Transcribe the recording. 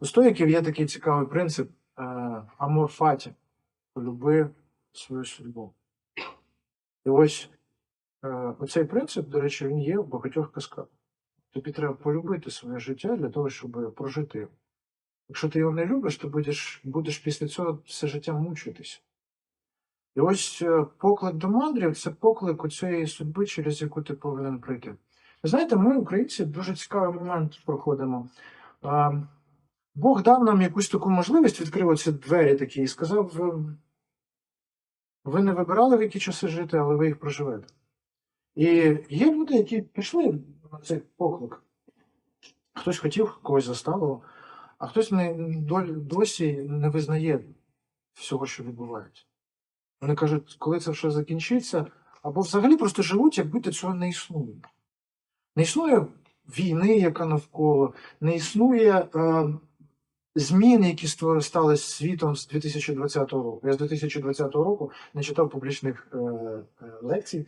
У стоїків є такий цікавий принцип е, амор фаті. Полюби свою судьбу. І ось е, оцей принцип, до речі, він є в багатьох казках. Тобі треба полюбити своє життя для того, щоб прожити його. Якщо ти його не любиш, то будеш, будеш після цього все життя мучитися. І ось е, поклик до мандрів це поклик у цієї судьби, через яку ти повинен пройти. Ви знаєте, ми, українці, дуже цікавий момент проходимо. Бог дав нам якусь таку можливість, відкрив оці двері такі і сказав: ви, не вибирали, в які часи жити, але ви їх проживете. І є люди, які пішли на цей поклик. Хтось хотів, когось заставило, а хтось не, досі не визнає всього, що відбувається. Вони кажуть, коли це все закінчиться, або взагалі просто живуть, як будто цього не існує. Не існує війни, яка навколо, не існує е, змін, які сталися світом з 2020 року. Я з 2020 року не читав публічних е, е, лекцій